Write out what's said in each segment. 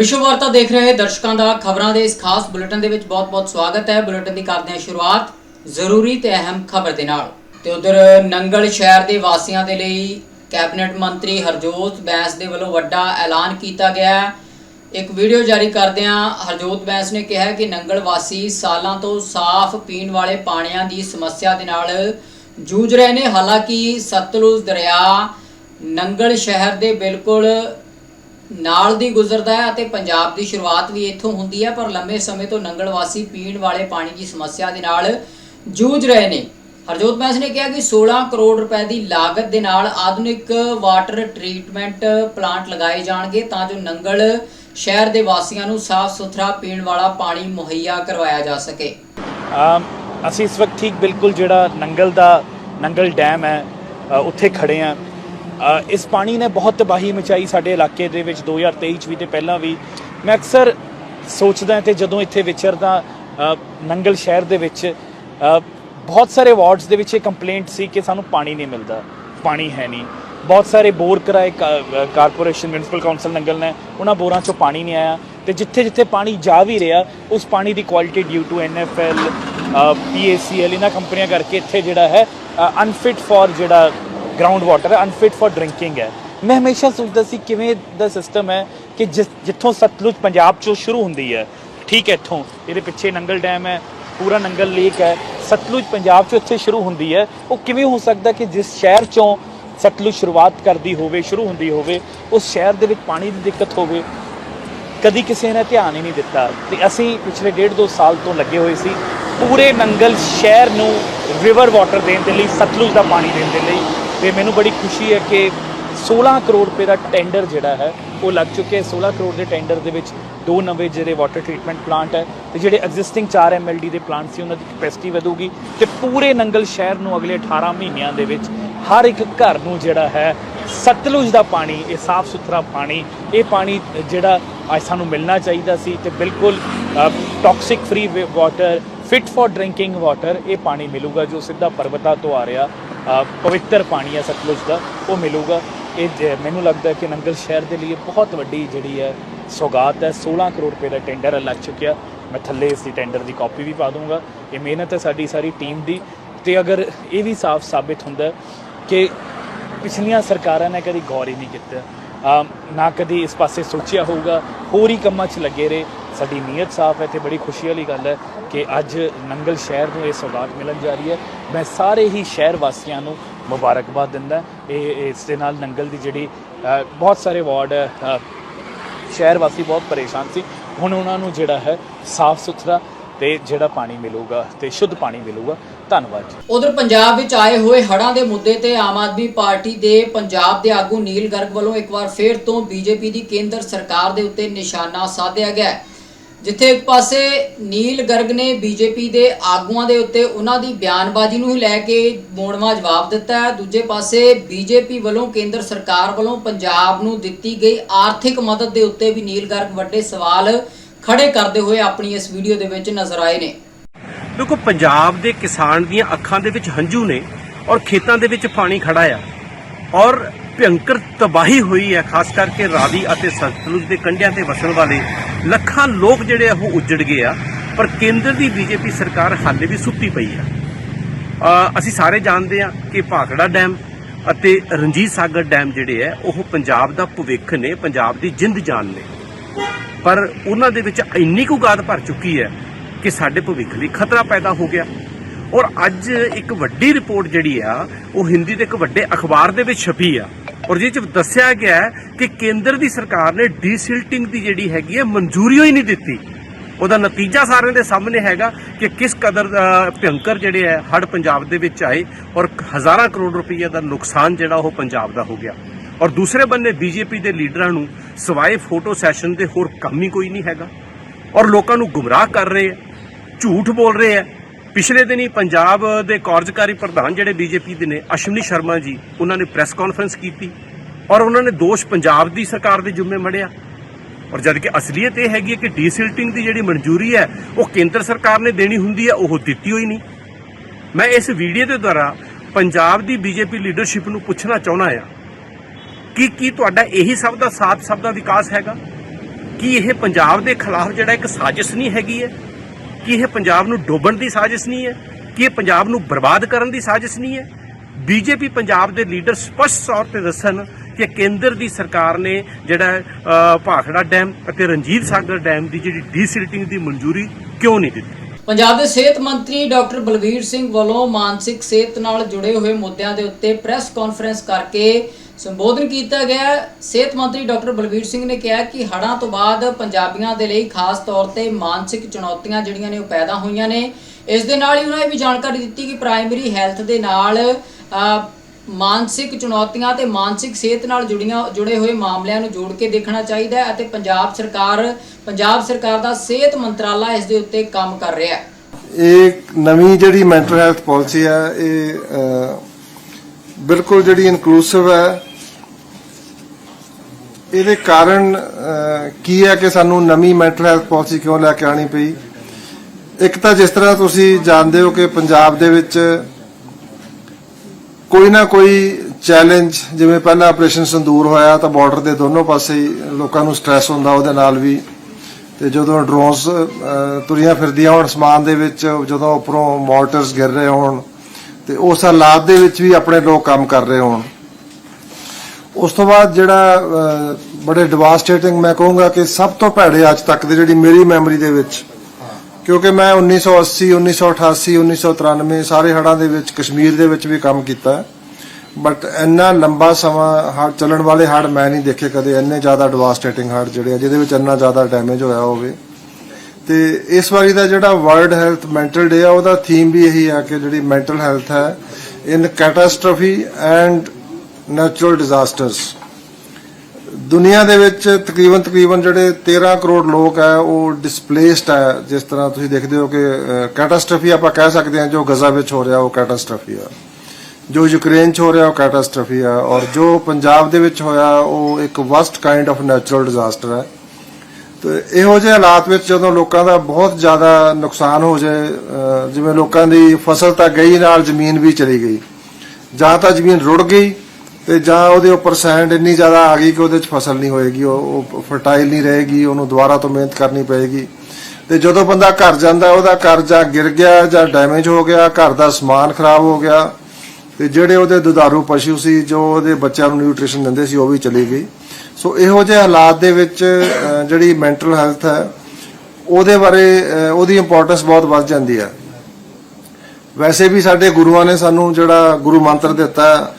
ਵਿਸ਼ਵ ਵਾਰਤਾ ਦੇਖ ਰਹੇ ਦਰਸ਼ਕਾਂ ਦਾ ਖਬਰਾਂ ਦੇ ਇਸ ਖਾਸ ਬੁਲੇਟਿਨ ਦੇ ਵਿੱਚ ਬਹੁਤ-ਬਹੁਤ ਸਵਾਗਤ ਹੈ। ਬੁਲੇਟਿਨ ਦੀ ਕਰਦੇ ਹਾਂ ਸ਼ੁਰੂਆਤ ਜ਼ਰੂਰੀ ਤੇ ਅਹਿਮ ਖਬਰ ਦੇ ਨਾਲ। ਤੇ ਉਧਰ ਨੰਗਲ ਸ਼ਹਿਰ ਦੇ ਵਾਸੀਆਂ ਦੇ ਲਈ ਕੈਬਨਿਟ ਮੰਤਰੀ ਹਰਜੋਤ ਬੈਂਸ ਦੇ ਵੱਲੋਂ ਵੱਡਾ ਐਲਾਨ ਕੀਤਾ ਗਿਆ ਹੈ। ਇੱਕ ਵੀਡੀਓ ਜਾਰੀ ਕਰਦਿਆਂ ਹਰਜੋਤ ਬੈਂਸ ਨੇ ਕਿਹਾ ਕਿ ਨੰਗਲ ਵਾਸੀ ਸਾਲਾਂ ਤੋਂ ਸਾਫ਼ ਪੀਣ ਵਾਲੇ ਪਾਣੀਆਂ ਦੀ ਸਮੱਸਿਆ ਦੇ ਨਾਲ ਜੂਝ ਰਹੇ ਨੇ। ਹਾਲਾਂਕਿ ਸਤਲੁਜ ਦਰਿਆ ਨੰਗਲ ਸ਼ਹਿਰ ਦੇ ਬਿਲਕੁਲ ਨਾਲ ਦੀ ਗੁਜ਼ਰਦਾ ਹੈ ਅਤੇ ਪੰਜਾਬ ਦੀ ਸ਼ੁਰੂਆਤ ਵੀ ਇੱਥੋਂ ਹੁੰਦੀ ਹੈ, ਪਰ ਲੰਬੇ ਸਮੇਂ ਤੋਂ ਨੰਗਲ ਵਾਸੀ ਪੀਣ ਵਾਲੇ ਪਾਣੀ ਦੀ ਸਮੱਸਿਆ ਦੇ ਨਾਲ ਜੂਝ ਰਹੇ ਨੇ। ਹਰਜੋਤ ਬੈਂਸ ਨੇ ਕਿਹਾ ਕਿ 16 ਕਰੋੜ ਰੁਪਏ ਦੀ ਲਾਗਤ ਦੇ ਨਾਲ ਆਧੁਨਿਕ ਵਾਟਰ ਟ੍ਰੀਟਮੈਂਟ ਪਲਾਂਟ ਲਗਾਏ ਜਾਣਗੇ ਤਾਂ ਜੋ ਨੰਗਲ ਸ਼ਹਿਰ ਦੇ ਵਾਸੀਆਂ ਨੂੰ ਸਾਫ਼ ਸੁਥਰਾ ਪੀਣ ਵਾਲਾ ਪਾਣੀ ਮੁਹੱਈਆ ਕਰਵਾਇਆ ਜਾ ਸਕੇ। ਅਸੀਂ ਇਸ ਵਕਤ ਠੀਕ ਬਿਲਕੁਲ ਜਿਹੜਾ ਨੰਗਲ ਦਾ, ਨੰਗਲ ਡੈਮ ਹੈ ਉੱਥੇ ਖੜੇ ਆ ਇਸ ਪਾਣੀ ਨੇ ਬਹੁਤ ਤਬਾਹੀ ਮਚਾਈ ਸਾਡੇ ਇਲਾਕੇ ਦੇ ਵਿੱਚ 2023 ਚ ਵੀ ਤੇ ਪਹਿਲਾਂ ਵੀ। ਮੈਂ ਅਕਸਰ ਸੋਚਦਾ ਤੇ ਜਦੋਂ ਇੱਥੇ ਵਿਚਰਦਾ ਨੰਗਲ ਸ਼ਹਿਰ ਦੇ ਵਿੱਚ ਬਹੁਤ ਸਾਰੇ ਵਾਰਡਸ ਦੇ ਵਿੱਚ ਇਹ ਕੰਪਲੇਂਟ ਸੀ ਕਿ ਸਾਨੂੰ ਪਾਣੀ ਨਹੀਂ ਮਿਲਦਾ, ਪਾਣੀ ਹੈ ਨਹੀਂ। ਬਹੁਤ ਸਾਰੇ ਬੋਰ ਕਰਾਏ ਕਾਰਪੋਰੇਸ਼ਨ ਮਿਊਨਿਸਪਲ ਕਾਉਂਸਲ ਨੰਗਲ ਨੇ, ਉਹਨਾਂ ਬੋਰਾਂ ਚੋਂ ਪਾਣੀ ਨਹੀਂ ਆਇਆ ਤੇ ਜਿੱਥੇ ਜਿੱਥੇ ਪਾਣੀ ਜਾ ਵੀ ਰਿਹਾ, ਉਸ ਪਾਣੀ ਦੀ quality due to NFL PACL ਇਹਨਾਂ ਕੰਪਨੀਆਂ ਕਰਕੇ ਇੱਥੇ ਜਿਹੜਾ ਹੈ ਅਨਫਿਟ ਫॉर ਜਿਹੜਾ ਗਰਾਊਂਡ ਵਾਟਰ ਹੈ ਅਨਫਿਟ ਫॉर ਡਰਿੰਕਿੰਗ ਹੈ। ਮੈਂ ਹਮੇਸ਼ਾ ਸੋਚਦਾ ਸੀ, ਕਿਵੇਂ ਦਾ ਸਿਸਟਮ ਹੈ ਕਿ ਜਿਸ- ਜਿੱਥੋਂ ਸਤਲੁਜ ਪੰਜਾਬ ਚੋਂ ਸ਼ੁਰੂ ਹੁੰਦੀ ਹੈ, ਠੀਕ ਹੈ ਇੱਥੋਂ। ਇਹਦੇ ਪਿੱਛੇ ਨੰਗਲ ਡੈਮ ਹੈ, ਪੂਰਾ ਨੰਗਲ ਲੇਕ ਹੈ, ਸਤਲੁਜ ਪੰਜਾਬ ਚੋਂ ਇੱਥੇ ਸ਼ੁਰੂ ਹੁੰਦੀ ਹੈ। ਉਹ ਕਿਵੇਂ ਹੋ ਸਕਦਾ ਕਿ ਜਿਸ ਸ਼ਹਿਰ ਚੋਂ ਸਤਲੁਜ ਸ਼ੁਰੂਆਤ ਕਰਦੀ ਹੋਵੇ, ਸ਼ੁਰੂ ਹੁੰਦੀ ਹੋਵੇ, ਉਸ ਸ਼ਹਿਰ ਦੇ ਵਿੱਚ ਪਾਣੀ ਦੀ ਦਿੱਕਤ ਹੋਵੇ, ਕਦੀ ਕਿਸੇ ਨੇ ਧਿਆਨ ਹੀ ਨਹੀਂ ਦਿੱਤਾ। ਤੇ ਅਸੀਂ ਪਿਛਲੇ ਡੇਢ ਦੋ ਸਾਲ ਤੋਂ ਲੱਗੇ ਹੋਏ ਸੀ, ਪੂਰੇ ਨੰਗਲ ਸ਼ਹਿਰ ਨੂੰ ਰਿਵਰ ਵਾਟਰ ਦੇਣ ਦੇ ਲਈ, ਸਤਲੁਜ ਦਾ ਪਾਣੀ ਦੇਣ ਦੇ ਲਈ। ਤੇ ਮੈਨੂੰ ਬੜੀ ਖੁਸ਼ੀ ਹੈ ਕਿ 16 ਕਰੋੜ ਰੁਪਏ ਦਾ ਟੈਂਡਰ ਜਿਹੜਾ ਹੈ, ਉਹ ਲੱਗ ਚੁੱਕਿਆ ਹੈ। 16 ਕਰੋੜ ਦੇ ਟੈਂਡਰ ਦੇ ਵਿੱਚ ਦੋ ਨਵੇਂ ਜਿਹੜੇ ਵਾਟਰ ਟ੍ਰੀਟਮੈਂਟ ਪਲਾਂਟ ਹੈ ਤੇ ਜਿਹੜੇ ਐਗਜ਼ਿਸਟਿੰਗ 4 ਐਮਐਲਡੀ ਦੇ ਪਲਾਂਟ ਸੀ, ਉਹਨਾਂ ਦੀ ਕਪੈਸਿਟੀ ਵਧੂਗੀ ਤੇ ਪੂਰੇ ਨੰਗਲ ਸ਼ਹਿਰ ਨੂੰ ਅਗਲੇ 18 ਮਹੀਨਿਆਂ ਦੇ ਵਿੱਚ ਹਰ ਇੱਕ ਘਰ ਨੂੰ ਜਿਹੜਾ ਹੈ, ਸਤਲੁਜ ਦਾ ਪਾਣੀ, ਇਹ ਸਾਫ਼ ਸੁਥਰਾ ਪਾਣੀ, ਇਹ ਪਾਣੀ ਜਿਹੜਾ ਅੱਜ ਸਾਨੂੰ ਮਿਲਣਾ ਚਾਹੀਦਾ ਸੀ ਤੇ ਬਿਲਕੁਲ toxic free water fit for drinking water ਇਹ ਪਾਣੀ ਮਿਲੂਗਾ ਜੋ ਸਿੱਧਾ ਪਰਬਤਾਂ ਤੋਂ ਆ ਰਿਹਾ। ਪਵਿੱਤਰ ਪਾਣੀ ਹੈ ਸਤਲੁਜ ਦਾ, ਉਹ ਮਿਲੂਗਾ। ਇਹ ਜ- ਮੈਨੂੰ ਲੱਗਦਾ ਕਿ ਨੰਗਲ ਸ਼ਹਿਰ ਦੇ ਲਈ ਬਹੁਤ ਵੱਡੀ ਜਿਹੜੀ ਹੈ ਸੌਗਾਤ ਹੈ। 16 ਕਰੋੜ ਰੁਪਏ ਦਾ ਟੈਂਡਰ ਲੱਗ ਚੁੱਕਿਆ। ਮੈਂ ਥੱਲੇ ਇਸ ਦੀ ਟੈਂਡਰ ਦੀ ਕਾਪੀ ਵੀ ਪਾ ਦੂੰਗਾ ਇਹ ਮਿਹਨਤ ਹੈ ਸਾਡੀ ਸਾਰੀ ਟੀਮ ਦੀ। ਤੇ ਅਗਰ ਇਹ ਵੀ ਸਾਫ਼ ਸਾਬਿਤ ਹੁੰਦਾ ਕਿ ਪਿਛਲੀਆਂ ਸਰਕਾਰਾਂ ਨੇ ਕਦੀ ਗੌਰ ਹੀ ਨਹੀਂ ਕੀਤਾ। ਨਾ ਕਦੀ ਇਸ ਪਾਸੇ ਸੋਚਿਆ ਹੋਊਗਾ। ਹੋਰ ਹੀ ਕੰਮਾਂ 'ਚ ਲੱਗੇ ਰਹੇ। ਸਾਡੀ ਨੀਅਤ ਸਾਫ਼ ਹੈ ਤੇ ਬੜੀ ਖੁਸ਼ੀ ਵਾਲੀ ਗੱਲ ਹੈ ਕਿ ਅੱਜ ਨੰਗਲ ਸ਼ਹਿਰ ਨੂੰ ਇਹ ਸੌਗਾਤ ਮਿਲਣ ਜਾ ਰਹੀ ਹੈ। ਮੈਂ ਸਾਰੇ ਹੀ ਸ਼ਹਿਰ ਵਾਸੀਆਂ ਨੂੰ ਮੁਬਾਰਕਬਾਦ ਦਿੰਦਾ ਇਹ ਇਸ ਦੇ ਨਾਲ ਨੰਗਲ ਦੀ ਜਿਹੜੀ ਬਹੁਤ ਸਾਰੇ ਵਾਰਡ ਅ, ਸ਼ਹਿਰ ਵਾਸੀ ਬਹੁਤ ਪਰੇਸ਼ਾਨ ਸੀ। ਹੁਣ ਉਹਨਾਂ ਨੂੰ ਜਿਹੜਾ ਹੈ ਸਾਫ਼ ਸੁਥਰਾ ਤੇ ਜਿਹੜਾ ਪਾਣੀ ਮਿਲੂਗਾ ਤੇ ਸ਼ੁੱਧ ਪਾਣੀ ਮਿਲੂਗਾ। ਧੰਨਵਾਦ ਜੀ। ਉਧਰ ਪੰਜਾਬ ਵਿੱਚ ਆਏ ਹੋਏ ਹੜ੍ਹਾਂ ਦੇ ਮੁੱਦੇ ਤੇ ਆਮ ਆਦਮੀ ਪਾਰਟੀ ਦੇ ਪੰਜਾਬ ਦੇ ਆਗੂ ਨੀਲ ਗਰਗ ਵੱਲੋਂ ਇੱਕ ਵਾਰ ਫੇਰ ਤੋਂ ਬੀਜੇਪੀ ਦੀ ਕੇਂਦਰ ਸਰਕਾਰ ਦੇ ਉੱਤੇ ਨਿਸ਼ਾਨਾ ਸਾਧਿਆ ਗਿਆ ਹੈ। ਜਿੱਥੇ ਇੱਕ ਪਾਸੇ ਨੀਲ ਗਰਗ ਨੇ ਬੀਜੇਪੀ ਦੇ ਆਗੂਆਂ ਦੇ ਉੱਤੇ ਉਹਨਾਂ ਦੀ ਬਿਆਨਬਾਜ਼ੀ ਨੂੰ ਲੈ ਕੇ ਮੋੜਵਾਂ ਜਵਾਬ ਦਿੱਤਾ ਹੈ। ਦੂਜੇ ਪਾਸੇ ਬੀਜੇਪੀ ਵੱਲੋਂ ਕੇਂਦਰ ਸਰਕਾਰ ਵੱਲੋਂ ਪੰਜਾਬ ਨੂੰ ਦਿੱਤੀ ਗਈ ਆਰਥਿਕ ਮਦਦ ਦੇ ਉੱਤੇ ਵੀ ਨੀਲ ਗਰਗ ਵੱਡੇ ਸਵਾਲ ਖੜੇ ਕਰਦੇ ਹੋਏ ਆਪਣੀ ਇਸ ਵੀਡੀਓ ਦੇ ਵਿੱਚ ਨਜ਼ਰ ਆਏ ਨੇ। ਦੇਖੋ, ਪੰਜਾਬ ਦੇ ਕਿਸਾਨ ਦੀਆਂ ਅੱਖਾਂ ਦੇ ਵਿੱਚ ਹੰਝੂ ਨੇ ਔਰ ਖੇਤਾਂ ਦੇ ਵਿੱਚ ਪਾਣੀ ਖੜਾ ਆ ਔਰ ਭਿਅੰਕਰ ਤਬਾਹੀ ਹੋਈ ਹੈ, ਖਾਸ ਕਰਕੇ ਰਾਵੀ ਅਤੇ ਸਤਲੁਜ ਦੇ ਕੰਢਿਆਂ ਤੇ ਵਸਣ ਵਾਲੇ ਲੱਖਾਂ ਲੋਕ ਜਿਹੜੇ ਆ, ਉਹ ਉੱਜੜ ਗਏ ਆ, ਪਰ ਕੇਂਦਰ ਦੀ ਬੀਜੇਪੀ ਸਰਕਾਰ ਹਾਲੇ ਵੀ ਸੁੱਤੀ ਪਈ ਆ। ਅਸੀਂ ਸਾਰੇ ਜਾਣਦੇ ਆ ਕਿ ਭਾਖੜਾ ਡੈਮ ਅਤੇ ਰਣਜੀਤ ਸਾਗਰ ਡੈਮ ਜਿਹੜੇ ਆ, ਉਹ ਪੰਜਾਬ ਦਾ ਭਵਿੱਖ ਨੇ, ਪੰਜਾਬ ਦੀ ਜਿੰਦ ਜਾਨ ਨੇ। ਪਰ ਉਹਨਾਂ ਦੇ ਵਿੱਚ ਇੰਨੀ ਕੁ ਗਾਦ ਭਰ ਚੁੱਕੀ ਹੈ ਕਿ ਸਾਡੇ ਭਵਿੱਖ ਲਈ ਖਤਰਾ ਪੈਦਾ ਹੋ ਗਿਆ। ਔਰ ਅੱਜ ਇੱਕ ਵੱਡੀ ਰਿਪੋਰਟ ਜਿਹੜੀ ਆ, ਉਹ ਹਿੰਦੀ ਦੇ ਇੱਕ ਵੱਡੇ ਅਖਬਾਰ ਦੇ ਵਿੱਚ ਛਪੀ ਆ। ਔਰ ਜਿਹ ਚ ਦੱਸਿਆ ਗਿਆ ਕਿ ਕੇਂਦਰ ਦੀ ਸਰਕਾਰ ਨੇ ਡੀਸਿਲਟਿੰਗ ਦੀ ਜਿਹੜੀ ਹੈਗੀ ਹੈ ਮਨਜ਼ੂਰੀ ਹੀ ਨਹੀਂ ਦਿੱਤੀ। ਉਹਦਾ ਨਤੀਜਾ ਸਾਰਿਆਂ ਦੇ ਸਾਹਮਣੇ ਹੈਗਾ ਕਿ ਕਿਸ ਕਦਰ ਅ, ਭਿਅੰਕਰ ਜਿਹੜੇ ਹੈ ਹੜ ਪੰਜਾਬ ਦੇ ਵਿੱਚ ਆਏ ਔਰ ਹਜ਼ਾਰਾਂ ਕਰੋੜ ਰੁਪਏ ਦਾ ਨੁਕਸਾਨ ਜਿਹੜਾ ਉਹ ਪੰਜਾਬ ਦਾ ਹੋ ਗਿਆ। ਔਰ ਦੂਸਰੇ ਬੰਨੇ ਬੀਜੇਪੀ ਦੇ ਲੀਡਰਾਂ ਨੂੰ ਸਵਾਏ ਫੋਟੋ ਸੈਸ਼ਨ ਦੇ ਹੋਰ ਕੰਮ ਹੀ ਕੋਈ ਨਹੀਂ ਹੈਗਾ। ਔਰ ਲੋਕਾਂ ਨੂੰ ਗੁੰਮਰਾਹ ਕਰ ਰਹੇ ਹੈ ਝੂਠ ਬੋਲ ਰਹੇ ਹੈ। ਪਿਛਲੇ ਦਿਨੀ ਪੰਜਾਬ ਦੇ ਕਾਰਜਕਾਰੀ ਪ੍ਰਧਾਨ ਜਿਹੜੇ ਬੀਜੇਪੀ ਦੇ ਨੇ, ਅਸ਼ਵਨੀ ਸ਼ਰਮਾ ਜੀ, ਉਹਨਾਂ ਨੇ ਪ੍ਰੈਸ ਕਾਨਫਰੰਸ ਕੀਤੀ ਔਰ ਉਹਨਾਂ ਨੇ ਦੋਸ਼ ਪੰਜਾਬ ਦੀ ਸਰਕਾਰ ਦੇ ਜ਼ਿੰਮੇ ਮੜਿਆ। ਔਰ ਜਦ ਕਿ ਅਸਲੀਅਤ ਇਹ ਹੈਗੀ ਹੈ ਕਿ ਡੀਸਿਲਟਿੰਗ ਦੀ ਜਿਹੜੀ ਮਨਜ਼ੂਰੀ ਹੈ, ਉਹ ਕੇਂਦਰ ਸਰਕਾਰ ਨੇ ਦੇਣੀ ਹੁੰਦੀ ਹੈ, ਉਹ ਦਿੱਤੀ ਹੋਈ ਨਹੀਂ। ਮੈਂ ਇਸ ਵੀਡੀਓ ਦੇ ਦੁਆਰਾ ਪੰਜਾਬ ਦੀ ਬੀਜੇਪੀ ਲੀਡਰਸ਼ਿਪ ਨੂੰ ਪੁੱਛਣਾ ਚਾਹੁੰਦਾ ਆ ਕਿ ਕੀ ਤੁਹਾਡਾ ਇਹੀ ਸਭ ਦਾ ਸਾਥ, ਸਭ ਦਾ ਵਿਕਾਸ ਹੈਗਾ? ਕੀ ਇਹ ਪੰਜਾਬ ਦੇ ਖਿਲਾਫ ਜਿਹੜਾ ਇੱਕ ਸਾਜ਼ਿਸ਼ ਨਹੀਂ ਹੈਗੀ ਹੈ? ਕੀ ਇਹ ਪੰਜਾਬ ਨੂੰ ਡੋਬਣ ਦੀ ਸਾਜ਼ਿਸ਼ ਨਹੀਂ ਹੈ? ਕੀ ਇਹ ਪੰਜਾਬ ਨੂੰ ਬਰਬਾਦ ਕਰਨ ਦੀ ਸਾਜ਼ਿਸ਼ ਨਹੀਂ ਹੈ? ਬੀਜੇਪੀ ਪੰਜਾਬ ਦੇ ਲੀਡਰ ਸਪਸ਼ਟ ਤੌਰ ਤੇ ਦੱਸਣ ਕਿ ਕੇਂਦਰ ਦੀ ਸਰਕਾਰ ਨੇ ਜਿਹੜਾ ਭਾਖੜਾ ਡੈਮ ਅਤੇ ਰਣਜੀਤ ਸਾਗਰ ਡੈਮ ਦੀ ਜਿਹੜੀ ਡੀਸਿਲਟਿੰਗ ਦੀ ਮਨਜ਼ੂਰੀ ਕਿਉਂ ਨਹੀਂ ਦਿੱਤੀ? ਪੰਜਾਬ ਦੇ ਸਿਹਤ ਮੰਤਰੀ ਡਾਕਟਰ ਬਲਬੀਰ ਸਿੰਘ ਵੱਲੋਂ ਮਾਨਸਿਕ ਸਿਹਤ ਨਾਲ ਜੁੜੇ ਹੋਏ ਮੁੱਦਿਆਂ ਦੇ ਉੱਤੇ ਪ੍ਰੈਸ ਕਾਨਫਰੰਸ ਕਰਕੇ ਸੰਬੋਧਨ ਕੀਤਾ ਗਿਆ। ਸਿਹਤ ਮੰਤਰੀ ਡਾਕਟਰ ਬਲਬੀਰ ਸਿੰਘ ਨੇ ਕਿਹਾ ਕਿ ਹੜ੍ਹਾਂ ਤੋਂ ਬਾਅਦ ਪੰਜਾਬੀਆਂ ਦੇ ਲਈ ਖਾਸ ਤੌਰ ਤੇ ਮਾਨਸਿਕ ਚੁਣੌਤੀਆਂ ਜਿਹੜੀਆਂ ਨੇ ਉਹ ਪੈਦਾ ਹੋਈਆਂ ਨੇ। ਇਸ ਦੇ ਨਾਲ ਹੀ ਉਹਨਾਂ ਨੇ ਵੀ ਜਾਣਕਾਰੀ ਦਿੱਤੀ ਕਿ ਪ੍ਰਾਇਮਰੀ ਹੈਲਥ ਦੇ ਨਾਲ ਮਾਨਸਿਕ ਚੁਣੌਤੀਆਂ ਤੇ ਮਾਨਸਿਕ ਸਿਹਤ ਨਾਲ ਜੁੜੀਆਂ, ਜੁੜੇ ਹੋਏ ਮਾਮਲਿਆਂ ਨੂੰ ਜੋੜ ਕੇ ਦੇਖਣਾ ਚਾਹੀਦਾ ਹੈ ਅਤੇ ਪੰਜਾਬ ਸਰਕਾਰ ਪੰਜਾਬ ਸਰਕਾਰ ਦਾ ਸਿਹਤ ਮੰਤਰਾਲਾ ਇਸ ਦੇ ਉੱਤੇ ਕੰਮ ਕਰ ਰਿਹਾ ਹੈ। ਇਹ ਨਵੀਂ ਜਿਹੜੀ ਮੈਂਟਲ ਹੈਲਥ ਪਾਲਿਸੀ ਹੈ, ਇਹ ਬਿਲਕੁਲ ਜਿਹੜੀ ਇਨਕਲੂਸਿਵ ਹੈ ਇਹਦੇ ਕਾਰਨ ਕੀ ਹੈ ਕਿ ਸਾਨੂੰ ਨਵੀਂ ਮੈਂਟਲ ਹੈਲਥ ਪਾਲਿਸੀ ਕਿਉਂ ਲੈ ਕੇ ਆਣੀ ਪਈ? ਇੱਕ ਤਾਂ ਜਿਸ ਤਰ੍ਹਾਂ ਤੁਸੀਂ ਜਾਣਦੇ ਹੋ ਕਿ ਪੰਜਾਬ ਦੇ ਵਿੱਚ ਕੋਈ ਨਾ ਕੋਈ ਚੈਲੰਜ ਜਿਵੇਂ ਪਹਿਲਾਂ ਆਪਰੇਸ਼ਨ ਸੰਦੂਰ ਹੋਇਆ ਤਾਂ ਬਾਰਡਰ ਦੇ ਦੋਨੋਂ ਪਾਸੇ ਲੋਕਾਂ ਨੂੰ ਸਟ੍ਰੈਸ ਹੁੰਦਾ, ਉਹਦੇ ਨਾਲ ਵੀ। ਤੇ ਜਦੋਂ ਡਰੋਨਸ ਤੁਰੀਆਂ ਫਿਰਦੀਆਂ ਹੋਣ ਸਮਾਨ ਦੇ ਵਿੱਚ, ਜਦੋਂ ਉੱਪਰੋਂ ਮੋਰਟਰਸ ਗਿਰ ਰਹੇ ਹੋਣ, ਤੇ ਉਸ ਹਾਲਾਤ ਦੇ ਵਿੱਚ ਵੀ ਆਪਣੇ ਲੋਕ ਕੰਮ ਕਰ ਰਹੇ ਹੋਣ। ਉਸ ਤੋਂ ਬਾਅਦ ਜਿਹੜਾ ਬੜੇ ਡਿਵਾਸਟੇਟਿੰਗ ਮੈਂ ਕਹੂੰਗਾ ਕਿ ਸਭ ਤੋਂ ਭੈੜੇ ਅੱਜ ਤੱਕ ਦੇ ਜਿਹੜੀ ਮੇਰੀ ਮੈਮਰੀ ਦੇ ਵਿੱਚ, ਕਿਉਂਕਿ ਮੈਂ 1980 1988 1993 ਸਾਰੇ ਹੜ੍ਹਾਂ ਦੇ ਵਿੱਚ, ਕਸ਼ਮੀਰ ਦੇ ਵਿੱਚ ਵੀ ਕੰਮ ਕੀਤਾ। ਬਟ ਇੰਨਾ ਲੰਬਾ ਸਮਾਂ ਹੜ ਚੱਲਣ ਵਾਲੇ ਹੜ੍ਹ ਮੈਂ ਨਹੀਂ ਦੇਖੇ ਕਦੇ, ਇੰਨੇ ਜ਼ਿਆਦਾ ਡਿਵਾਸਟੇਟਿੰਗ ਹੜ੍ਹ ਜਿਹੜੇ ਆ, ਜਿਹਦੇ ਵਿੱਚ ਇੰਨਾ ਜ਼ਿਆਦਾ ਡੈਮੇਜ ਹੋਇਆ ਹੋਵੇ। ਤੇ ਇਸ ਵਾਰੀ ਦਾ ਜਿਹੜਾ ਵਰਲਡ ਹੈਲਥ ਮੈਂਟਲ ਡੇ ਆ, ਉਹਦਾ ਥੀਮ ਵੀ ਇਹੀ ਆ ਕਿ ਜਿਹੜੀ ਮੈਂਟਲ ਹੈਲਥ ਹੈ ਇਨ ਕੈਟਾਸਟ੍ਰੋਫੀ ਐਂਡ ਨੈਚੁਰਲ ਡਿਜ਼ਾਸਟਰਸ ਦੁਨੀਆ ਦੇ ਵਿੱਚ ਤਕਰੀਬਨ ਤਕਰੀਬਨ ਜਿਹੜੇ 13 ਕਰੋੜ ਲੋਕ ਹੈ, ਉਹ ਡਿਸਪਲੇਸਡ ਹੈ, ਜਿਸ ਤਰ੍ਹਾਂ ਤੁਸੀਂ ਦੇਖਦੇ ਹੋ ਕਿ ਕੈਟਾਸਟ੍ਰੋਫੀ ਆਪਾਂ ਕਹਿ ਸਕਦੇ ਹਾਂ, ਜੋ ਗਜ਼ਾ ਵਿੱਚ ਹੋ ਰਿਹਾ, ਉਹ ਕੈਟਾਸਟ੍ਰੋਫੀ ਆ। ਜੋ ਯੂਕਰੇਨ 'ਚ ਹੋ ਰਿਹਾ, ਉਹ ਕੈਟਾਸਟ੍ਰੋਫੀ ਆ, ਔਰ ਜੋ ਪੰਜਾਬ ਦੇ ਵਿੱਚ ਹੋਇਆ, ਉਹ ਇੱਕ worst kind of natural disaster ਹੈ। ਤੇ ਇਹੋ ਜਿਹੇ ਹਾਲਾਤ ਵਿੱਚ ਜਦੋਂ ਲੋਕਾਂ ਦਾ ਬਹੁਤ ਜ਼ਿਆਦਾ ਨੁਕਸਾਨ ਹੋ ਜਾਏ ਜਿਵੇਂ ਲੋਕਾਂ ਦੀ ਫਸਲ ਤਾਂ ਗਈ ਨਾਲ ਜ਼ਮੀਨ ਵੀ ਚਲੀ ਗਈ, ਜਾਂ ਤਾਂ ਜ਼ਮੀਨ ਰੁੜ ਗਈ ਤੇ ਜਾਂ ਉਹਦੇ ਉੱਪਰ ਸੈਂਡ ਇੰਨੀ ਜ਼ਿਆਦਾ ਆ ਗਈ ਕਿ ਉਹਦੇ 'ਚ ਫਸਲ ਨਹੀਂ ਹੋਏਗੀ, ਉਹ ਫਰਟਾਈਲ ਨਹੀਂ ਰਹੇਗੀ, ਉਹਨੂੰ ਦੁਬਾਰਾ ਤੋਂ ਮਿਹਨਤ ਕਰਨੀ ਪਏਗੀ। ਤੇ ਜਦੋਂ ਬੰਦਾ ਘਰ ਜਾਂਦਾ, ਉਹਦਾ ਘਰ ਜਾਂ ਗਿਰ ਗਿਆ ਜਾਂ ਡੈਮੇਜ ਹੋ ਗਿਆ, ਘਰ ਦਾ ਸਮਾਨ ਖਰਾਬ ਹੋ ਗਿਆ, ਤੇ ਜਿਹੜੇ ਉਹਦੇ ਦੁਧਾਰੂ ਪਸ਼ੂ ਸੀ, ਜੋ ਉਹਦੇ ਬੱਚਿਆਂ ਨੂੰ ਨਿਊਟ੍ਰੀਸ਼ਨ ਦਿੰਦੇ ਸੀ, ਉਹ ਵੀ ਚਲੀ ਗਈ। ਸੋ ਇਹੋ ਜਿਹੇ ਹਾਲਾਤ ਦੇ ਵਿੱਚ ਜਿਹੜੀ ਮੈਂਟਲ ਹੈਲਥ ਹੈ, ਉਹਦੇ ਬਾਰੇ ਉਹਦੀ ਇੰਪੋਰਟੈਂਸ ਬਹੁਤ ਵੱਧ ਜਾਂਦੀ ਹੈ। ਵੈਸੇ ਵੀ ਸਾਡੇ ਗੁਰੂਆਂ ਨੇ ਸਾਨੂੰ ਜਿਹੜਾ ਗੁਰੂ ਮੰਤਰ ਦਿੱਤਾ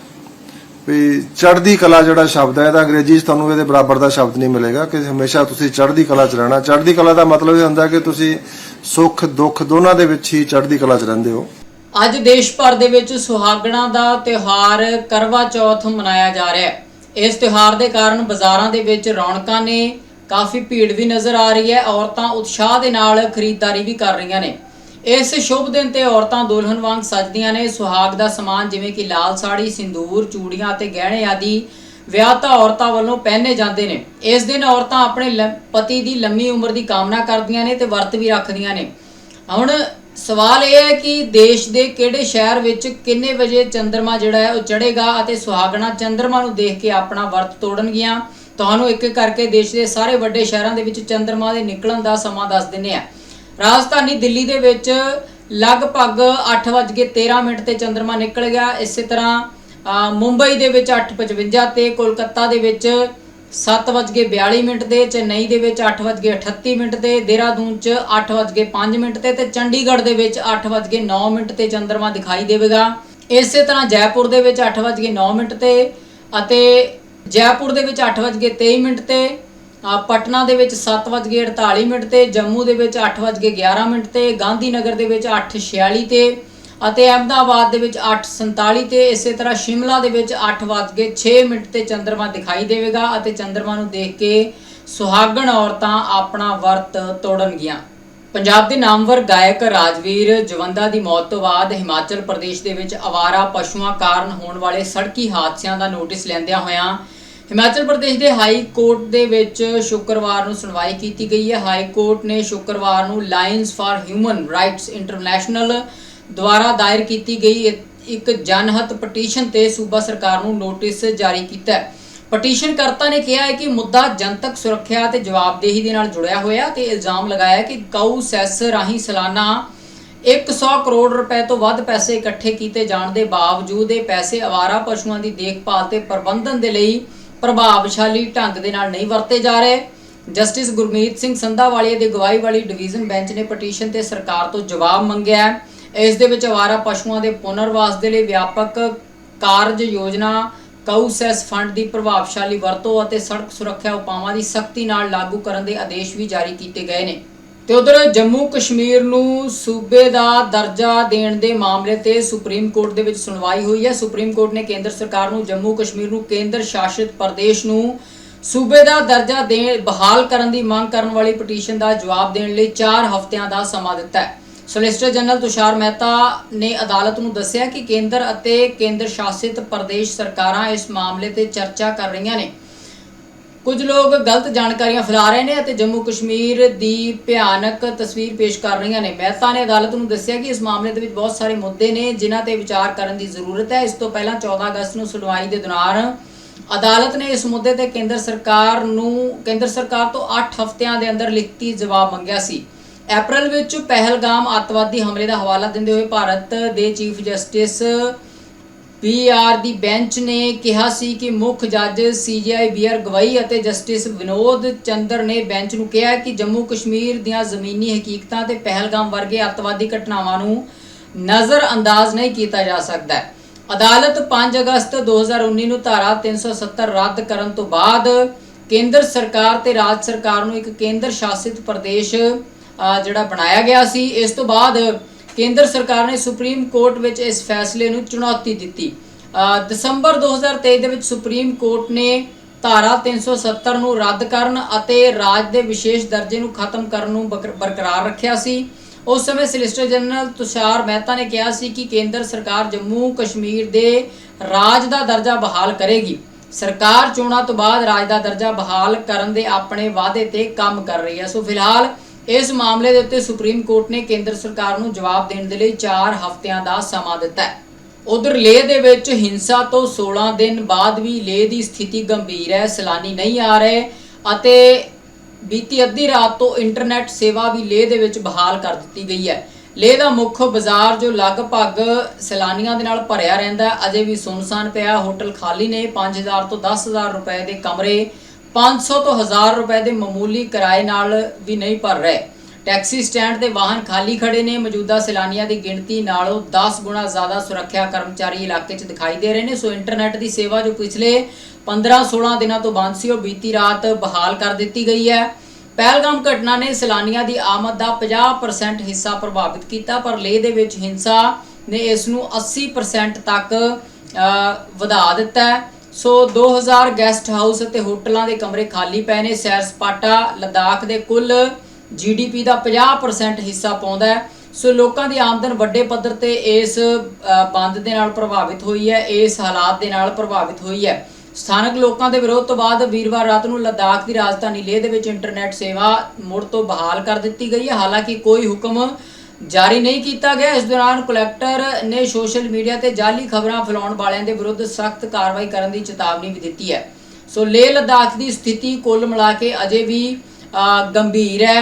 ਵੀ ਚੜ੍ਹਦੀ ਕਲਾ ਜਿਹੜਾ ਸ਼ਬਦ ਹੈ ਇਹਦਾ ਅੰਗਰੇਜ਼ੀ 'ਚ ਤੁਹਾਨੂੰ ਇਹਦੇ ਬਰਾਬਰ ਦਾ ਸ਼ਬਦ ਨਹੀਂ ਮਿਲੇਗਾ ਕਿ ਹਮੇਸ਼ਾ ਤੁਸੀਂ ਚੜ੍ਹਦੀ ਕਲਾ 'ਚ ਰਹਿਣਾ। ਚੜ੍ਹਦੀ ਕਲਾ ਦਾ ਮਤਲਬ ਇਹ ਹੁੰਦਾ ਕਿ ਤੁਸੀਂ ਸੁੱਖ, ਦੁੱਖ ਦੋਨਾਂ ਦੇ ਵਿੱਚ ਹੀ ਚੜ੍ਹਦੀ ਕਲਾ 'ਚ ਰਹਿੰਦੇ ਹੋ। ਅੱਜ ਦੇਸ਼ ਭਰ ਦੇ ਵਿੱਚ ਸੁਹਾਗਣਾ ਦਾ ਤਿਉਹਾਰ ਕਰਵਾ ਚੌਥ ਮਨਾਇਆ ਜਾ ਰਿਹਾ ਹੈ। ਇਸ ਤਿਉਹਾਰ ਦੇ ਕਾਰਨ ਬਾਜ਼ਾਰਾਂ ਦੇ ਵਿੱਚ ਰੌਣਕਾਂ ਨੇ ਕਾਫੀ ਭੀੜ ਵੀ ਨਜ਼ਰ ਆ ਰਹੀ ਹੈ। ਔਰਤਾਂ ਉਤਸ਼ਾਹ ਦੇ ਨਾਲ ਖਰੀਦਦਾਰੀ ਵੀ ਕਰ ਰਹੀਆਂ ਨੇ। ਇਸ ਸ਼ੁਭ ਦਿਨ ਤੇ ਔਰਤਾਂ ਦੁਲਹਨ ਵਾਂਗ ਸਜਦੀਆਂ ਨੇ। ਸੁਹਾਗ ਦਾ ਸਮਾਨ ਜਿਵੇਂ ਕਿ ਲਾਲ ਸਾੜੀ, ਸਿੰਦੂਰ, ਚੂੜੀਆਂ ਅਤੇ ਗਹਿਣੇ ਆਦਿ ਵਿਆਹ ਤਾਂ ਔਰਤਾਂ ਵੱਲੋਂ ਪਹਿਨੇ ਜਾਂਦੇ ਨੇ। ਇਸ ਦਿਨ ਔਰਤਾਂ ਆਪਣੇ ਪਤੀ ਦੀ ਲੰਮੀ ਉਮਰ ਦੀ ਕਾਮਨਾ ਕਰਦੀਆਂ ਨੇ ਤੇ ਵਰਤ ਵੀ ਰੱਖਦੀਆਂ ਨੇ। ਹੁਣ ਸਵਾਲ ਇਹ ਹੈ ਕਿ ਦੇਸ਼ ਦੇ ਕਿਹੜੇ ਸ਼ਹਿਰ ਵਿੱਚ ਕਿੰਨੇ ਵਜੇ ਚੰਦਰਮਾ ਜਿਹੜਾ ਹੈ ਉਹ ਚੜ੍ਹੇਗਾ ਅਤੇ ਸੁਹਾਗਣਾ ਚੰਦਰਮਾ ਨੂੰ ਦੇਖ ਕੇ ਆਪਣਾ ਵਰਤ ਤੋੜਨਗੀਆਂ? ਤੁਹਾਨੂੰ ਇੱਕ ਇੱਕ ਕਰਕੇ ਦੇਸ਼ ਦੇ ਸਾਰੇ ਵੱਡੇ ਸ਼ਹਿਰਾਂ ਦੇ ਵਿੱਚ ਚੰਦਰਮਾ ਦੇ ਨਿਕਲਣ ਦਾ ਸਮਾਂ ਦੱਸ ਦਿੰਨੇ ਆ ਰਾਜਧਾਨੀ ਦਿੱਲੀ ਦੇ ਵਿੱਚ ਲਗਭਗ 8:13 ਮਿੰਟ ਤੇ ਚੰ드ਰਮਾ ਨਿਕਲ ਗਿਆ। ਇਸੇ ਤਰ੍ਹਾਂ ਮੁੰਬਈ ਦੇ ਵਿੱਚ 8:55 ਤੇ ਕੋਲਕਾਤਾ ਦੇ ਵਿੱਚ 7:42 ਮਿੰਟ ਤੇ, ਚੇਨਈ ਦੇ ਵਿੱਚ 8:38 ਮਿੰਟ ਤੇ, ਦੇਹਰਾਦੂਨ ਚ 8:05 ਮਿੰਟ ਤੇ ਤੇ ਚੰਡੀਗੜ੍ਹ ਦੇ ਵਿੱਚ 8:09 ਮਿੰਟ ਤੇ ਚੰਦਰਮਾ ਦਿਖਾਈ ਦੇਵੇਗਾ। ਇਸੇ ਤਰ੍ਹਾਂ ਜੈਪੁਰ ਦੇ ਵਿੱਚ 8:09 ਮਿੰਟ ਤੇ ਅਤੇ ਜੈਪੁਰ ਦੇ ਵਿੱਚ 8:23 ਮਿੰਟ ਤੇ ਪਟਨਾ ਦੇ ਵਿੱਚ 7:48 ਮਿੰਟ ਤੇ, ਜੰਮੂ ਦੇ ਵਿੱਚ 8:11 ਮਿੰਟ ਤੇ ਗਾਂਧੀ ਨਗਰ ਦੇ ਵਿੱਚ 8:46 ਤੇ ਅਤੇ ਅਹਿਮਦਾਬਾਦ ਦੇ ਵਿੱਚ 8:47 ਤੇ। ਇਸੇ ਤਰ੍ਹਾਂ ਸ਼ਿਮਲਾ ਦੇ ਵਿੱਚ 8:06 ਮਿੰਟ ਤੇ ਚੰ드ਰਮਾ ਦਿਖਾਈ ਦੇਵੇਗਾ ਅਤੇ ਚੰ드ਰਮਾ ਨੂੰ ਦੇਖ ਕੇ ਸੁਹਾਗਣ ਔਰਤਾਂ ਆਪਣਾ ਵਰਤ ਤੋੜਨਗੀਆਂ ਪੰਜਾਬ ਦੇ ਨਾਮਵਰ ਗਾਇਕ ਰਾਜਵੀਰ ਜਵੰਦਾ ਦੀ ਮੌਤ ਤੋਂ ਬਾਅਦ ਹਿਮਾਚਲ ਪ੍ਰਦੇਸ਼ ਦੇ ਵਿੱਚ ਅਵਾਰਾ ਪਸ਼ੂਆਂ ਕਾਰਨ ਹੋਣ ਵਾਲੇ ਸੜਕੀ ਹਾਦਸਿਆਂ ਦਾ ਨੋਟਿਸ ਲੈਂਦਿਆਂ ਹੋਇਆਂ ਹਿਮਾਚਲ ਪ੍ਰਦੇਸ਼ ਦੇ ਹਾਈ ਕੋਰਟ ਦੇ ਵਿੱਚ ਸ਼ੁੱਕਰਵਾਰ ਨੂੰ ਸੁਣਵਾਈ ਕੀਤੀ ਗਈ ਹੈ। ਹਾਈ ਕੋਰਟ ਨੇ ਸ਼ੁੱਕਰਵਾਰ ਨੂੰ lawyers for human rights international ਦੁਆਰਾ ਦਾਇਰ ਕੀਤੀ ਗਈ ਇੱਕ- ਇੱਕ ਜਨਹਿਤ ਪਟੀਸ਼ਨ ਤੇ ਸੂਬਾ ਸਰਕਾਰ ਨੂੰ ਨੋਟਿਸ ਜਾਰੀ ਕੀਤਾ ਹੈ। ਪਟੀਸ਼ਨਕਰਤਾ ਨੇ ਕਿਹਾ ਹੈ ਕਿ ਮੁੱਦਾ ਜਨਤਕ ਸੁਰੱਖਿਆ ਤੇ ਜਵਾਬਦੇਹੀ ਦੇ ਨਾਲ ਜੁੜਿਆ ਹੋਇਆ ਤੇ ਇਲਜ਼ਾਮ ਲਗਾਇਆ ਕਿ ਗਊ ਸੈਸ ਰਾਹੀਂ ਸਾਲਾਨਾ 100 ਕਰੋੜ ਰੁਪਏ ਤੋਂ ਵੱਧ ਪੈਸੇ ਇਕੱਠੇ ਕੀਤੇ ਜਾਣ ਦੇ ਬਾਵਜੂਦ ਇਹ ਪੈਸੇ ਆਵਾਰਾ ਪਸ਼ੂਆਂ ਦੀ ਦੇਖਭਾਲ ਤੇ ਪ੍ਰਬੰਧਨ ਦੇ ਲਈ ਪ੍ਰਭਾਵਸ਼ਾਲੀ ਢੰਗ ਦੇ ਨਾਲ ਨਹੀਂ ਵਰਤੇ ਜਾ ਰਹੇ। ਜਸਟਿਸ ਗੁਰਮੀਤ ਸਿੰਘ ਸੰਧਾਵਾਲੀਆ ਦੀ ਗਵਾਹੀ ਵਾਲੀ ਡਿਵੀਜ਼ਨ ਬੈਂਚ ਨੇ ਪਟੀਸ਼ਨ ਤੇ ਸਰਕਾਰ ਤੋਂ ਜਵਾਬ ਮੰਗਿਆ ਹੈ। ਇਸ ਦੇ ਵਿੱਚ ਆਵਾਰਾ ਪਸ਼ੂਆਂ ਦੇ ਪੁਨਰਵਾਸ ਦੇ ਲਈ ਵਿਆਪਕ ਕਾਰਜ ਯੋਜਨਾ ਕਾਊਸੈਸ ਫੰਡ ਦੀ ਪ੍ਰਭਾਵਸ਼ਾਲੀ ਵਰਤੋਂ ਅਤੇ ਸੜਕ ਸੁਰੱਖਿਆ ਉਪਾਵਾਂ ਦੀ ਸਖਤੀ ਨਾਲ ਲਾਗੂ ਕਰਨ ਦੇ ਆਦੇਸ਼ ਵੀ ਜਾਰੀ ਕੀਤੇ ਗਏ ਨੇ। ਤੇ ਉਧਰ ਜੰਮੂ ਕਸ਼ਮੀਰ ਨੂੰ ਸੂਬੇ ਦਾ ਦਰਜਾ ਦੇਣ ਦੇ ਮਾਮਲੇ ਤੇ ਸੁਪਰੀਮ ਕੋਰਟ ਦੇ ਵਿੱਚ ਸੁਣਵਾਈ ਹੋਈ ਹੈ। ਸੁਪਰੀਮ ਕੋਰਟ ਨੇ ਕੇਂਦਰ ਸਰਕਾਰ ਨੂੰ ਜੰਮੂ ਕਸ਼ਮੀਰ ਨੂੰ ਕੇਂਦਰ ਸ਼ਾਸਿਤ ਪ੍ਰਦੇਸ਼ ਨੂੰ ਸੂਬੇ ਦਾ ਦਰਜਾ ਦੇਣ ਬਹਾਲ ਕਰਨ ਦੀ ਮੰਗ ਕਰਨ ਵਾਲੀ ਪਟੀਸ਼ਨ ਦਾ ਜਵਾਬ ਦੇਣ ਲਈ 4 ਹਫ਼ਤਿਆਂ ਦਾ ਸਮਾਂ ਦਿੱਤਾ ਹੈ। ਸੋਲਿਸਿਟਰ ਜਨਰਲ ਤੁਸ਼ਾਰ ਮਹਿਤਾ ਨੇ ਅਦਾਲਤ ਨੂੰ ਦੱਸਿਆ ਕਿ ਕੇਂਦਰ ਅਤੇ ਕੇਂਦਰ ਸ਼ਾਸਿਤ ਪ੍ਰਦੇਸ਼ ਸਰਕਾਰਾਂ ਇਸ ਮਾਮਲੇ ਤੇ ਚਰਚਾ ਕਰ ਰਹੀਆਂ ਨੇ। ਕੁਝ ਲੋਕ ਗਲਤ ਜਾਣਕਾਰੀਆਂ ਫੈਲਾ ਰਹੇ ਨੇ ਅਤੇ ਜੰਮੂ ਕਸ਼ਮੀਰ ਦੀ ਭਿਆਨਕ ਤਸਵੀਰ ਪੇਸ਼ ਕਰ ਰਹੀਆਂ ਨੇ। ਮਹਿਤਾ ਨੇ ਅਦਾਲਤ ਨੂੰ ਦੱਸਿਆ ਕਿ ਇਸ ਮਾਮਲੇ ਦੇ ਵਿੱਚ ਬਹੁਤ ਸਾਰੇ ਮੁੱਦੇ ਨੇ ਜਿਨ੍ਹਾਂ ਤੇ ਵਿਚਾਰ ਕਰਨ ਦੀ ਜ਼ਰੂਰਤ ਹੈ। ਇਸ ਤੋਂ ਪਹਿਲਾਂ 14 ਅਗਸਤ ਨੂੰ ਸੁਣਵਾਈ ਦੇ ਦੌਰਾਨ ਅਦਾਲਤ ਨੇ ਇਸ ਮੁੱਦੇ ਤੇ ਕੇਂਦਰ ਸਰਕਾਰ ਨੂੰ, ਕੇਂਦਰ ਸਰਕਾਰ ਤੋਂ 8 ਹਫ਼ਤਿਆਂ ਦੇ ਅੰਦਰ ਲਿਖਤੀ ਜਵਾਬ ਮੰਗਿਆ ਸੀ। ਅਪ੍ਰੈਲ ਵਿੱਚ ਪਹਿਲਗਾਮ ਅੱਤਵਾਦੀ ਹਮਲੇ ਦਾ ਹਵਾਲਾ ਦਿੰਦੇ ਹੋਏ ਭਾਰਤ ਦੇ ਚੀਫ ਜਸਟਿਸ ਪੀਆਰ ਦੀ ਬੈਂਚ ਨੇ ਕਿਹਾ ਸੀ ਕਿ ਮੁੱਖ ਜੱਜ ਸੀਜੀਆਈ ਬੀਆਰ ਗਵਾਈ ਅਤੇ ਜਸਟਿਸ ਵਿਨੋਦ ਚੰਦਰ ਨੇ ਬੈਂਚ ਨੂੰ ਕਿਹਾ ਕਿ ਜੰਮੂ ਕਸ਼ਮੀਰ ਦੀਆਂ ਜ਼ਮੀਨੀ ਹਕੀਕਤਾਂ ਤੇ ਪਹਿਲਗਾਮ ਵਰਗੇ ਅੱਤਵਾਦੀ ਘਟਨਾਵਾਂ ਨੂੰ ਨਜ਼ਰ ਅੰਦਾਜ਼ ਨਹੀਂ ਕੀਤਾ ਜਾ ਸਕਦਾ। ਅਦਾਲਤ 5 ਅਗਸਤ 2019 ਨੂੰ ਧਾਰਾ 370 ਰੱਦ ਕਰਨ ਤੋਂ ਬਾਅਦ ਕੇਂਦਰ ਸਰਕਾਰ ਤੇ ਰਾਜ ਸਰਕਾਰ ਨੂੰ ਇੱਕ ਕੇਂਦਰ ਸ਼ਾਸਿਤ ਪ੍ਰਦੇਸ਼ ਜਿਹੜਾ ਬਣਾਇਆ ਗਿਆ ਸੀ। ਇਸ ਤੋਂ ਬਾਅਦ ਕੇਂਦਰ ਸਰਕਾਰ ਨੇ ਸੁਪਰੀਮ ਕੋਰਟ ਵਿੱਚ ਇਸ ਫੈਸਲੇ ਨੂੰ ਚੁਣੌਤੀ ਦਿੱਤੀ। ਅ, ਦਸੰਬਰ 2023 ਦੇ ਵਿੱਚ ਸੁਪਰੀਮ ਕੋਰਟ ਨੇ ਧਾਰਾ 370 ਨੂੰ ਰੱਦ ਕਰਨ ਅਤੇ ਰਾਜ ਦੇ ਵਿਸ਼ੇਸ਼ ਦਰਜੇ ਨੂੰ ਖਤਮ ਕਰਨ ਨੂੰ ਬਕਰ- ਬਰਕਰਾਰ ਰੱਖਿਆ ਸੀ। ਉਸ ਸਮੇਂ ਸਲਿਸਟਰ ਜਨਰਲ ਤੁਸ਼ਾਰ ਮਹਿਤਾ ਨੇ ਕਿਹਾ ਸੀ ਕਿ ਕੇਂਦਰ ਸਰਕਾਰ ਜੰਮੂ ਕਸ਼ਮੀਰ ਦੇ ਰਾਜ ਦਾ ਦਰਜਾ ਬਹਾਲ ਕਰੇਗੀ। ਸਰਕਾਰ ਚੋਣਾਂ ਤੋਂ ਬਾਅਦ ਰਾਜ ਦਾ ਦਰਜਾ ਬਹਾਲ ਕਰਨ ਦੇ ਆਪਣੇ ਵਾਅਦੇ ਤੇ ਕੰਮ ਕਰ ਰਹੀ ਹੈ। ਸੋ ਫਿਲਹਾਲ ਇਸ ਮਾਮਲੇ ਦੇ ਉੱਤੇ ਸੁਪਰੀਮ ਕੋਰਟ ਨੇ ਕੇਂਦਰ ਸਰਕਾਰ ਨੂੰ ਜਵਾਬ ਦੇਣ ਦੇ ਲਈ 4 ਹਫ਼ਤਿਆਂ ਦਾ ਸਮਾਂ ਦਿੱਤਾ ਹੈ। ਉਧਰ ਲੇਹ ਦੇ ਵਿੱਚ ਹਿੰਸਾ ਤੋਂ 16 ਦਿਨ ਬਾਅਦ ਵੀ ਲੇਹ ਦੀ ਸਥਿਤੀ ਗੰਭੀਰ ਹੈ, ਸੈਲਾਨੀ ਨਹੀਂ ਆ ਰਹੇ ਅਤੇ ਬੀਤੀ ਅੱਧੀ ਰਾਤ ਤੋਂ ਇੰਟਰਨੈਟ ਸੇਵਾ ਵੀ ਲੇਹ ਦੇ ਵਿੱਚ ਬਹਾਲ ਕਰ ਦਿੱਤੀ ਗਈ ਹੈ। ਲੇਹ ਦਾ ਮੁੱਖ ਬਾਜ਼ਾਰ ਜੋ ਲਗਭਗ ਸੈਲਾਨੀਆਂ ਦੇ ਨਾਲ ਭਰਿਆ ਰਹਿੰਦਾ ਅਜੇ ਵੀ ਸੁਨਸਾਨ ਪਿਆ। ਹੋਟਲ ਖਾਲੀ ਨੇ 5000 ਤੋਂ 10000 ਰੁਪਏ ਦੇ ਕਮਰੇ 500 ਤੋਂ 1000 ਰੁਪਏ ਦੇ ਮਾਮੂਲੀ ਕਿਰਾਏ ਨਾਲ ਵੀ ਨਹੀਂ ਭਰ ਰਹੇ। ਟੈਕਸੀ ਸਟੈਂਡ ਦੇ ਵਾਹਨ ਖਾਲੀ ਖੜੇ ਨੇ। ਮੌਜੂਦਾ ਸੈਲਾਨੀਆਂ ਦੀ ਗਿਣਤੀ ਨਾਲੋਂ 10 ਗੁਣਾ ਜ਼ਿਆਦਾ ਸੁਰੱਖਿਆ ਕਰਮਚਾਰੀ ਇਲਾਕੇ 'ਚ ਦਿਖਾਈ ਦੇ ਰਹੇ ਨੇ। ਸੋ ਇੰਟਰਨੈਟ ਦੀ ਸੇਵਾ ਜੋ ਪਿਛਲੇ 15-16 ਦਿਨਾਂ ਤੋਂ ਬੰਦ ਸੀ, ਉਹ ਬੀਤੀ ਰਾਤ ਬਹਾਲ ਕਰ ਦਿੱਤੀ ਗਈ ਹੈ। ਪਹਿਲਗਾਮ ਘਟਨਾ ਨੇ ਸੈਲਾਨੀਆਂ ਦੀ ਆਮਦ ਦਾ 50% ਹਿੱਸਾ ਪ੍ਰਭਾਵਿਤ ਕੀਤਾ, ਪਰ ਲੇਹ ਦੇ ਵਿੱਚ ਹਿੰਸਾ ਨੇ ਇਸ ਨੂੰ 80% ਤੱਕ ਵਧਾ ਦਿੱਤਾ ਹੈ। ਸੋ 2000 ਗੈਸਟ ਹਾਊਸ ਅਤੇ ਹੋਟਲਾਂ ਦੇ ਕਮਰੇ ਖਾਲੀ ਪਏ ਨੇ। ਸੈਰ ਸਪਾਟਾ ਲਦਾਖ ਦੇ ਕੁੱਲ ਜੀਡੀਪੀ ਦਾ 50% ਹਿੱਸਾ ਪਾਉਂਦਾ ਹੈ। ਸੋ ਲੋਕਾਂ ਦੀ ਆਮਦਨ ਵੱਡੇ ਪੱਧਰ ਤੇ ਇਸ ਬੰਦ ਦੇ ਨਾਲ ਪ੍ਰਭਾਵਿਤ ਹੋਈ ਹੈ, ਇਸ ਹਾਲਾਤ ਦੇ ਨਾਲ ਪ੍ਰਭਾਵਿਤ ਹੋਈ ਹੈ। ਸਥਾਨਕ ਲੋਕਾਂ ਦੇ ਵਿਰੋਧ ਤੋਂ ਬਾਅਦ ਵੀਰਵਾਰ ਰਾਤ ਨੂੰ ਲਦਾਖ ਦੀ ਰਾਜਧਾਨੀ ਲੇਹ ਦੇ ਵਿੱਚ ਇੰਟਰਨੈਟ ਸੇਵਾ ਮੁੜ ਤੋਂ ਬਹਾਲ ਕਰ ਦਿੱਤੀ ਗਈ ਹੈ। ਹਾਲਾਂਕਿ ਕੋਈ ਹੁਕਮ ਜਾਰੀ ਨਹੀਂ ਕੀਤਾ ਗਿਆ। ਇਸ ਦੌਰਾਨ ਕਲੈਕਟਰ ਨੇ ਸੋਸ਼ਲ ਮੀਡੀਆ ਤੇ ਜਾਅਲੀ ਖਬਰਾਂ ਫੈਲਾਉਣ ਵਾਲਿਆਂ ਦੇ ਵਿਰੁੱਧ ਸਖਤ ਕਾਰਵਾਈ ਕਰਨ ਦੀ ਚੇਤਾਵਨੀ ਵੀ ਦਿੱਤੀ ਹੈ। ਸੋ ਲੇਹ ਲਦਾਖ ਦੀ ਸਥਿਤੀ ਕੁੱਲ ਮਿਲਾ ਕੇ ਅਜੇ ਵੀ ਗੰਭੀਰ ਹੈ।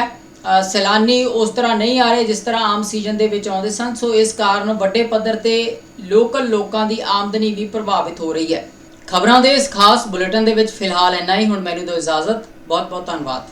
ਸੈਲਾਨੀ ਉਸ ਤਰ੍ਹਾਂ ਨਹੀਂ ਆ ਰਹੇ ਜਿਸ ਤਰ੍ਹਾਂ ਆਮ ਸੀਜ਼ਨ ਦੇ ਵਿੱਚ ਆਉਂਦੇ ਸਨ। ਸੋ ਇਸ ਕਾਰਨ ਵੱਡੇ ਪੱਧਰ ਤੇ ਲੋਕਲ ਲੋਕਾਂ ਦੀ ਆਮਦਨੀ ਵੀ ਪ੍ਰਭਾਵਿਤ ਹੋ ਰਹੀ ਹੈ। ਖਬਰਾਂ ਦੇ ਇਸ ਖਾਸ ਬੁਲੇਟਿਨ ਦੇ ਵਿੱਚ ਫਿਲਹਾਲ ਇੰਨਾ ਹੀ। ਹੁਣ ਮੈਨੂੰ ਦਿਓ ਇਜਾਜ਼ਤ। ਬਹੁਤ ਬਹੁਤ ਧੰਨਵਾਦ।